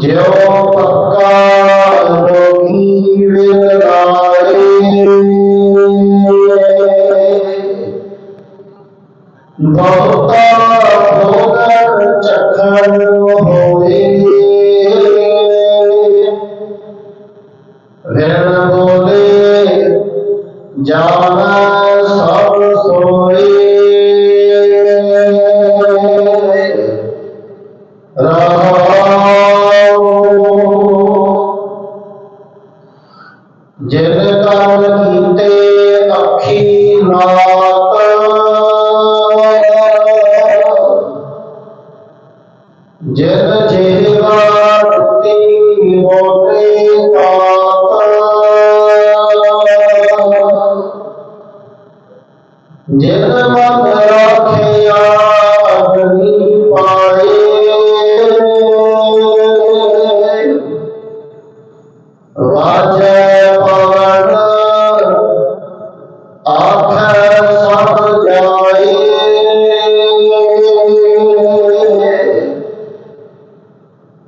যেও পাক্কা রকিবের রায়ে ভক্তা ভোগার চক্র হয়ে রেণ বলে জানা সব সোয়ে রা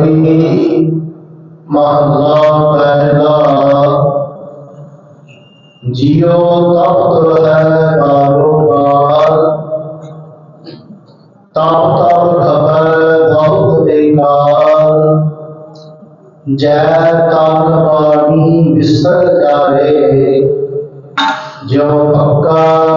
تب تب خبر بہت بےکار جانی بسر جائے جو پکا